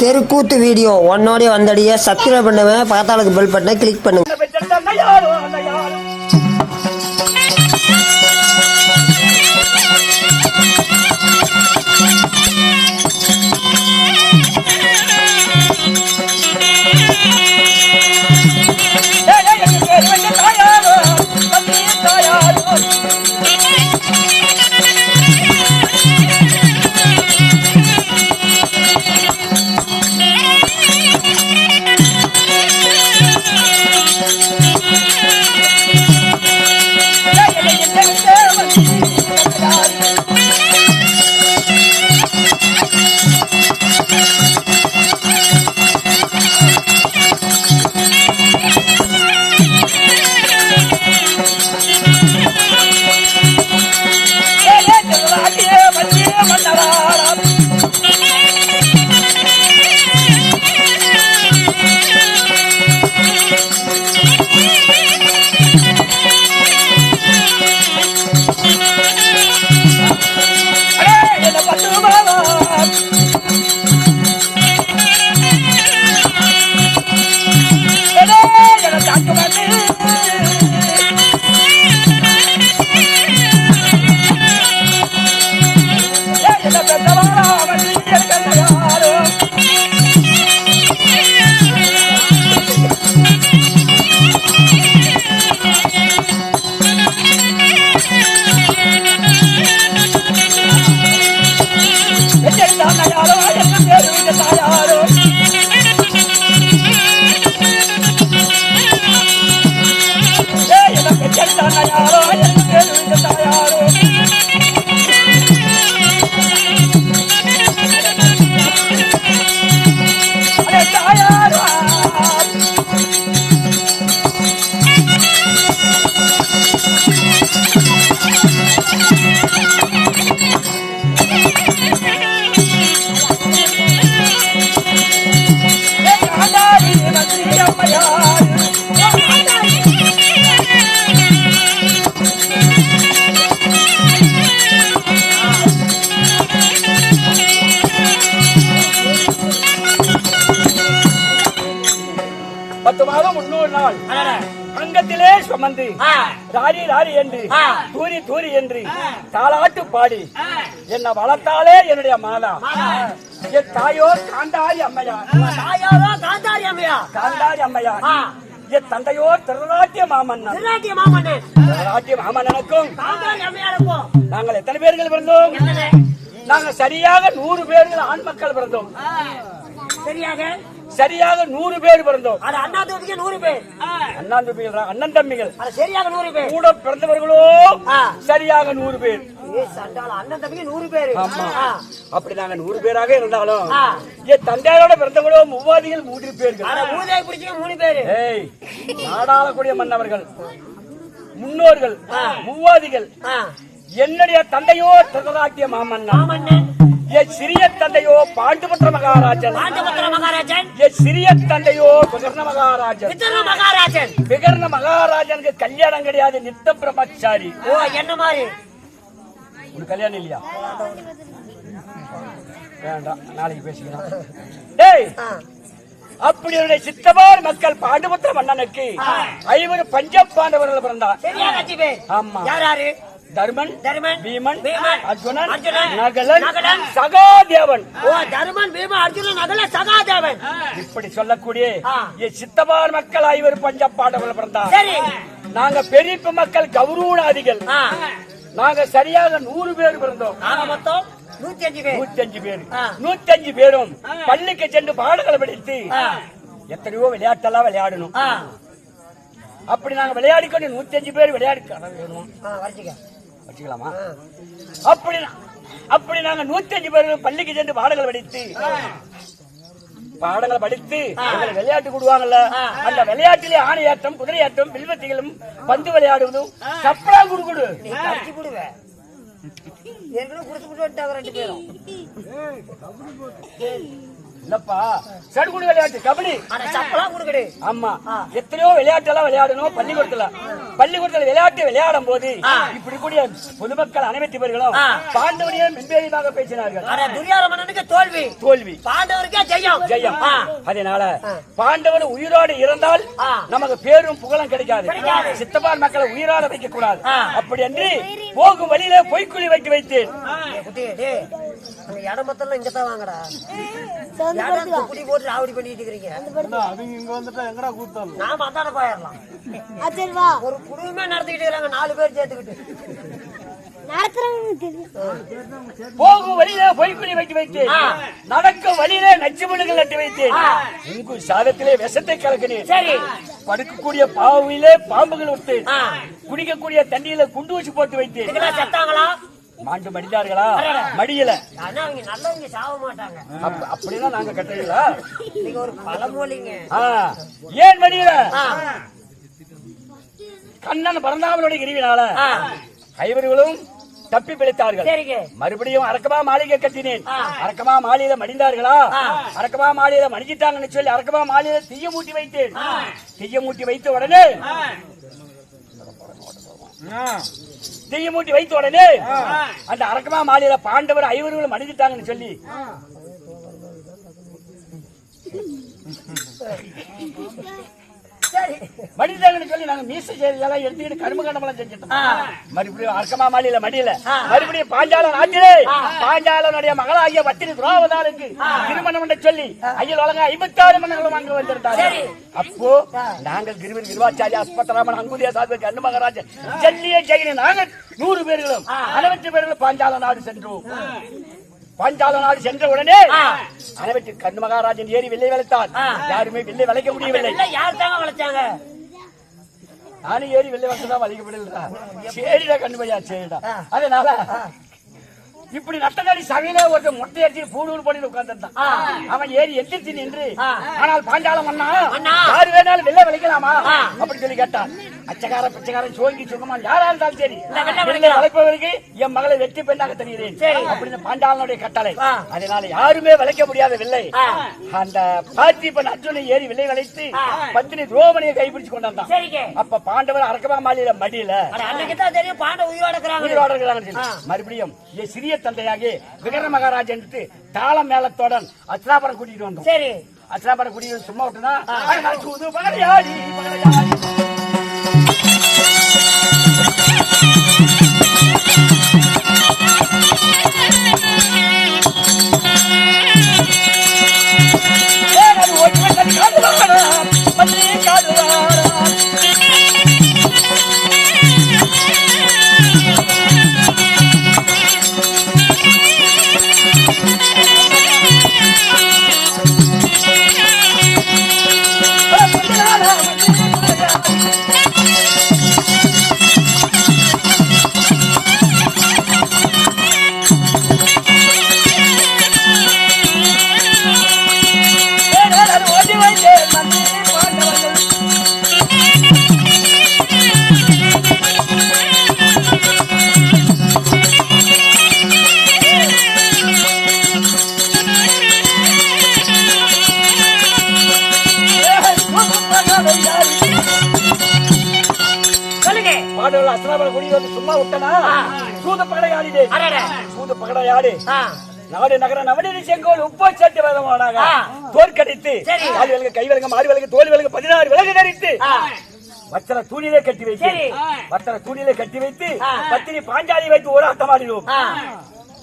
தெருக்கூத்து video. ஒன்னோடய வந்தடிய subscribe பண்ணுவேன் பக்கத்தாளுக்கு bell பட்டனை கிளிக் பண்ணுங்க. நாள் அங்கத்திலே சுமந்து. ராரி ராரி என்று தூரி தூரி என்று தாளாட்டு பாடி. என்ன வளர்த்தாலே என்னுடைய மாதா. என் தாயோ காந்தாரி அம்மையார் தாயாரோ காந்தாரி அம்மையா? காந்தாரி அம்மையார் என் தந்தையோ திருநாட்டிய மாமன்னன். திருநாட்டிய மாமன்னன். திருநாட்டிய அம்மையாருக்கும். நாங்கள் எத்தனை பேர்கள் பிறந்தோம்? நாங்கள் சரியாக நூறு பேர்கள் ஆண் மக்கள் பிறந்தோம். சரியாக? சரியாக நூறு பேர் பிறந்தோம். அண்ணா தூபிக்கு நூறு பேர். அண்ணன் தம்பிகள் அண்ணன் தம்பிகள். சரியாக நூறு பேர். கூட பிறந்தவர்களோ. சரியாக நூறு பேர். அண்ணன் தம்பிக்கு நூறு பேர். அப்படி நாங்க நூறு பேராக இருந்தாலும். என் தந்தையாரோட பிறந்தவங்களோ மூவாதிகள் மூன்று பேர்கள். மூணு பேரு. ஏய் நாடாளக்கூடிய மன்னவர்கள் முன்னோர்கள் மூவாதிகள். என்னுடைய தந்தையோ திருநாட்டிய மாமன்னன். என் சிறிய தந்தையோ பாண்டுபுத்திர மகாராஜன். பாண்டபத்திர மகாராஜன். என் சிறிய தந்தையோ விகர்ண மகாராஜன். மகாராஜன். விகர்ண மகாராஜனுக்கு கல்யாணம் கிடையாது நித்த பிரம்மச்சாரி. ஓ என்ன மாதிரி? உனக்கு கல்யாணம் இல்லையா? வேண்டாம் நாளைக்கு பேசிக்கலாம். டேய். அப்படி என்னுடைய சித்தவார் மக்கள் பாண்டுபுத்திர மன்னனுக்கு ஐவர் பஞ்ச பாண்டவர்கள் பிறந்தார். ஆமா. யார் யாரு? தர்மன் தருமன் பீமன் பீமன், அர்ஜுனன் அர்ஜுனன், நகலன் நகுலன், சகாதேவன். ஓ தருமன் பீம அர்ஜுனன் நகல சகாதேவன். இப்படி சொல்லக்கூடிய. என் சித்தவார் மக்கள் ஐவர் பஞ்ச பாண்டவர்கள் பிறந்தார். சரி. நாங்க பெரியப்ப மக்கள் கௌரவநாதிகள். நாங்க சரியாக நூறு பேர் பிறந்தோம். மொத்தம் நூத்தி அஞ்சு பேர். நூத்தஞ்சு பேர். நூத்தஞ்சு பேரும் பள்ளிக்கு சென்று பாடங்களை படித்து. எத்தனையோ விளையாட்டெல்லாம் விளையாடணும். அப்படி நாங்க விளையாடிக்கொண்டு நூத்தஞ்சு பேர் விளையாடி வேணும். வச்சுக்கலாமா? அப்படி அப்படி நாங்க நூத்தி அஞ்சு பேர் பள்ளிக்கு சென்று பாடங்கள் படித்து பாடங்களை படித்து விளையாட்டு கூடுவாங்கல்ல அந்த விளையாட்டிலே ஆணையாட்டம் குதிரையாட்டம் வில்வத்திகளும் பந்து விளையாடுவதும் சப்பரா குடுக்குடு நீ கடிச்சு விடுவ விட்டு ரெண்டு பேரும். இல்லப்பா சடுகுடு விளையாட்டு கபடி. சப்பலாம் கொடுக்கடு ஆமா. எத்தனையோ விளையாட்டு எல்லாம் விளையாடணும் பள்ளிக்கூடத்துல. பள்ளிக்கூடத்தில் விளையாட்டு விளையாடும் போது இப்படி கூடிய பொதுமக்கள் அனைத்து பேர்களும் பாண்டவரையும் மென்பேரியமாக பேசினார்கள். அட துரியோதனனுக்கு தோல்வி. தோல்வி. பாண்டவருக்கே ஜெயம். ஜெயம். அதனால பாண்டவன் உயிரோடு இருந்தால். நமக்கு பேரும் புகழும் கிடைக்காது. சித்தப்பான் மக்களை உயிரோட வைக்க கூடாது. அப்படி என்று போகும் வழியில பொய்க்குழி வைத்து வைத்தேன். அந்த இடம் மொத்தம் இங்கதான் வாங்கடா. குடி போட்டு ராவடி பண்ணிட்டு இருக்கிறீங்க. நாம அந்தாண்ட போயிடலாம். ஒரு குடும்பமே நடத்திக்கிட்டு இருக்காங்க நாலு பேர் சேர்த்துக்கிட்டு. போகும் வழியில பொய்க்குழி வைத்து வைத்தேன். நடக்கும் வழியில நச்சு முள்ளுகள் நட்டு வைத்தேன். உங்கள் சாதத்திலே விஷத்தை கலக்கினேன். சரி. படுக்கக்கூடிய பாவிலே பாம்புகள் விட்டேன். குடிக்கக்கூடிய தண்ணியில குண்டு ஊசி போட்டு வைத்தேன். செத்தாங்களா? மாண்டு மடிந்தார்களா? மடியல. நல்லவங்க சாவ மாட்டாங்க. அப்ப- அப்படின்னா நாங்க கட்டுறீங்களா நீங்க ஒரு பழமொழிங்க. ஏன் மடியல? கண்ணன் பரந்தாமனுடைய கிரிவினால ஐவர்களும் தப்பி பிழைத்தார்கள். சரிங்க. மறுபடியும் அரக்கமா மாளிகை கட்டினேன். அரக்கமா மாளிகையில மடிந்தார்களா. அரக்கமா மாளிகையில மடிஞ்சிட்டாங்கன்னு சொல்லி அரக்கமா மாளிகையில தீய மூட்டி வைத்தேன். தீய மூட்டி வைத்த உடனே தீய மூட்டி வைத்த உடனே அந்த அரக்கமா மாளிகையில பாண்டவர் ஐவர்களும் மடிஞ்சிட்டாங்கன்னு சொல்லி. சரி. சொல்லி நாங்க மீச செய்தியெல்லாம் எடுத்துக்கிட்டு கரும்பு கண்டமெல்லாம் செஞ்சுட்டோம். மறுபடியும் அரக்கமா மாளிகையில மடியல. மறுபடியும் பாஞ்சால நாட்டிலே. பாஞ்சாலனுடைய மகளாகிய பத்திரி துரோவதாருக்கு திருமணம் என்று சொல்லி ஐயல் வழங்க ஐம்பத்தாறு மன்னர்களும் அங்கு வந்திருந்தாங்க. அப்போ நாங்கள் கிருவர் கிருவாச்சாரி அஸ்பத்தராமன் அங்குதிய சார்பு கண்ணு மகராஜன் ஜல்லிய ஜெயினி நாங்கள் நூறு பேர்களும் அனைவற்று பேர்களும் பாஞ்சால நாடு சென்றோம். பாஞ்சால நாடு சென்ற உடனே அனைவற்று கண்ணு மகாராஜன் ஏறி வெள்ளை விளைத்தான் யாருமே வெள்ளை விளைக்க முடியவில்லை. யார் தாங்க வளைச்சாங்க? நானும் ஏறி வெளில வந்துதான் வலிக்கப்படலடா சரிடா கண்ணு பையா சரிடா. அதனால இப்படி நட்டதாடி சபையில ஒரு மொட்டை அடிச்சு பூணூல் பண்ணி உட்கார்ந்துருந்தான். அவன் ஏறி எந்திரிச்சு நின்று ஆனால் பாஞ்சாலம் அண்ணா. யாரு வேணாலும் வெளில வலிக்கலாமா? அப்படி சொல்லி கேட்டான். அச்சகார பிச்சைக்காரன் சோங்கி சுகமா யாரா இருந்தாலும் சரி. வெளில வளைப்பவருக்கு என் மகளை வெற்றி பெண்ணாக தெரிகிறேன். அப்படின்னு பாஞ்சாலனுடைய கட்டளை. அதனால யாருமே வளைக்க முடியாத வில்லை. அந்த பார்த்திபன் அர்ஜுனை ஏறி வில்லை வளைத்து பத்தினி துரோபணியை கைப்பிடிச்சு கொண்டாந்தான். அப்ப பாண்டவர் அரக்கமா மாளிகையில மடியில பாண்ட உயிரோட. மறுபடியும் சிறிய தந்தையாகி விகர மகாராஜன் தாளம் மேளத்துடன் அச்சனாபுரம் கூட்டிட்டு வந்தோம். சரி. அச்சனாபுரம் கூட்டிட்டு சும்மா விட்டுனா குடி வந்து சும்மா விட்டனா சூத பகடையாடிதே அடடே. சூத பகடையாடி ஆ, நாடு நகர நவநீதி செங்கோல் உப்போ சட்டு வேதமானாங்க ஆ. தோற்கடித்து. கால் விலங்கு கை விலங்கு மாறு விலங்கு தோல் விலங்கு பதினாறு விலங்கு தரித்து வச்சர தூணிலே கட்டி வைத்து சரி. வச்சர தூணிலே கட்டி வைத்து. பத்தினி பாஞ்சாலி வைத்து ஒரு ஆட்டம் ஆடினோம்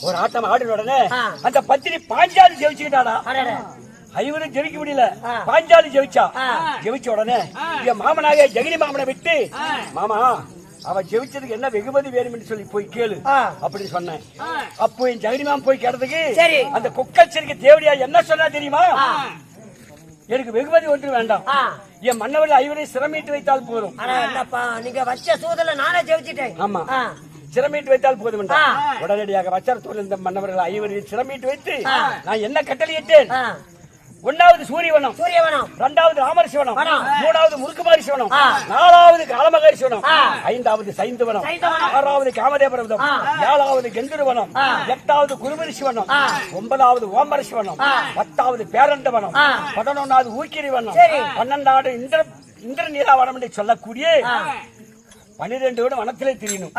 ஒரு ஆட்டம் ஆடின உடனே. அந்த பத்தினி பாஞ்சாலி ஜெயிச்சுக்கிட்டானா. ஐவரும் ஜெயிக்க முடியல. பாஞ்சாலி ஜெயிச்சா. ஜெயிச்ச உடனே என் மாமனாக ஜெகினி மாமனை விட்டு மாமா அவ ஜெயிச்சதுக்கு என்ன வெகுமதி வேணும்னு சொல்லி போய் கேளு. அப்படி சொன்னேன். அப்போ என் ஜெகினி மாமன் போய் கேட்டதுக்கு சரி. அந்த குக்கச்சரிக்கு தேவடியா என்ன சொன்னா தெரியுமா? எனக்கு வெகுமதி ஒன்று வேண்டாம். என் மன்னவர்கள் ஐவரை சிரமிட்டு வைத்தால் போதும். நீங்க வச்ச சூதல நானே ஜெயிச்சிட்டேன். ஆமா. சிரமிட்டு வைத்தால் போதும். உடனடியாக வச்சாரத்தூர் இருந்த மன்னவர்கள் ஐவரையும் சிரமிட்டு வைத்து. நான் என்ன கட்டளையிட்டேன்? ஒன்னாவது சூரியவனம் சூரியவனம் இரண்டாவது ராமர் சிவனம் வனம். மூணாவது முருக்குமாரி சிவனம். நாலாவது காலமகாரி சிவனம். ஐந்தாவது சைந்தவனம். ஆறாவது காமதேபரவனம் ஆ. ஏழாவது கெந்துருவனம். எட்டாவது குருமரி சிவனம். ஒன்பதாவது ஓம்பர சிவனம். பத்தாவது பேரண்டவனம். பதினொன்னாவது ஊக்கிரி வனம் சரி. பன்னெண்டாவது இந்திர இந்திர நீலாவனம் என்று சொல்லக்கூடிய பன்னிரெண்டு வீடு வனத்திலே திரியணும்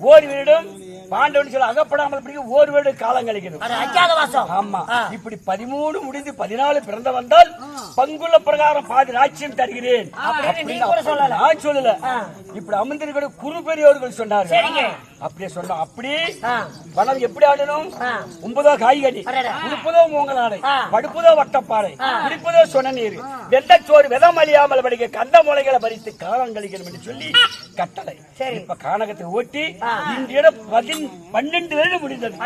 ஓர் வீடும் பாண்டவன் சொல்ல அகப்படாமல் பிடிக்க ஓர் வீடு காலம் வாசம் ஆமா. இப்படி பதிமூணு முடிந்து பதினாலு பிறந்த வந்தால் பங்குள்ள பிரகாரம் பாதி ராட்சியம் தருகிறேன். நான் சொல்லல. இப்படி அமர்ந்திருக்கிற குரு பெரியவர்கள் சொன்னார்கள். அப்படியே சொன்னோம் அப்படி. பணம் எப்படி ஆடணும். ஒன்பதோ காய்கறி. உடுப்பதோ மூங்கலாடை. படுப்பதோ வட்டப்பாறை. குடிப்பதோ சொன நீர் வெள்ளச்சோறு விதம் அழியாமல் படிக்க கந்த மூலைகளை பறித்து காலம் கழிக்கணும் என்று சொல்லி கட்டளை. இப்ப கானகத்தை ஓட்டி ஆ. இன்றிடம் பதின் பன்னெண்டு வருடம் முடிந்தது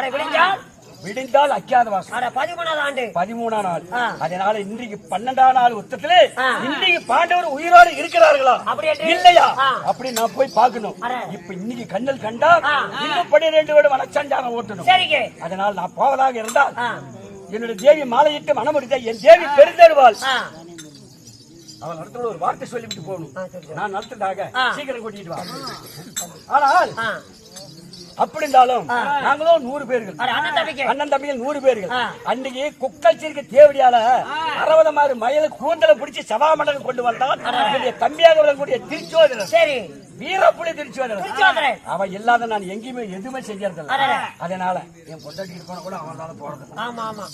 விடிந்தால் அக்கியாத வாசம் பதிமூணாவது ஆண்டு பதிமூணாம் நாள். அதனால இன்றைக்கு பன்னெண்டாம் நாள் உத்தத்திலே. இன்றைக்கு பாண்டவர் உயிரோடு இருக்கிறார்களா? இல்லையா. அப்படி நான் போய் பார்க்கணும். இப்ப இன்னைக்கு கண்ணல் கண்டா. இன்னும் பன்னிரெண்டு வீடு வனச்சஞ்சாரம் ஓட்டணும் அதனால நான் போவதாக இருந்தால். என்னுடைய தேவி மாலையிட்டு மனமுடித்த என் தேவி பெருந்தருவாள் ஆ. அவள் நடத்தோட ஒரு வார்த்தை சொல்லிவிட்டு போகணும். நான் நடத்துதாக ஆ. சீக்கிரம் கூட்டிட்டு வா ஆனால். அப்படி இருந்தாலும் நாங்களும் நூறு பேர்கள். அண்ணன் தம்பிகள் நூறு பேர்கள். அன்னைக்கு குக்கச்சிருக்க தேவடியால அறுபது மாறு மயில கூந்தல பிடிச்சி சபாமண்டலம் கொண்டு வந்தான். என்னுடைய தம்பியாக விளங்கக்கூடிய திருச்சோதரன். சரி. வீரப்புலி திருச்சோதரன். அவன் இல்லாத நான் எங்கேயுமே எதுவுமே அடடே. அதனால என் பொண்டாட்டி இருக்கணும் கூட அவனால போறது ஆமா ஆமா.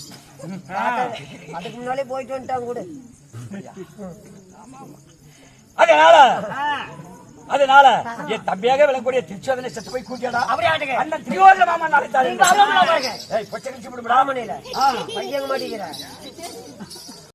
அதுக்கு முன்னாலே போயிட்டு வந்துட்டாங்க கூட. அதனால அதனால என் தம்பியாக விளங்கக்கூடிய திருச்சோதனை செத்து போய் கூட்டியடா. அண்ணன் திரியோதர மாமா நாளைத்தாரு நீங்க அவ்வளவு பாருங்க ஏய் பச்சை பையங்க மாட்டேங்கிறார்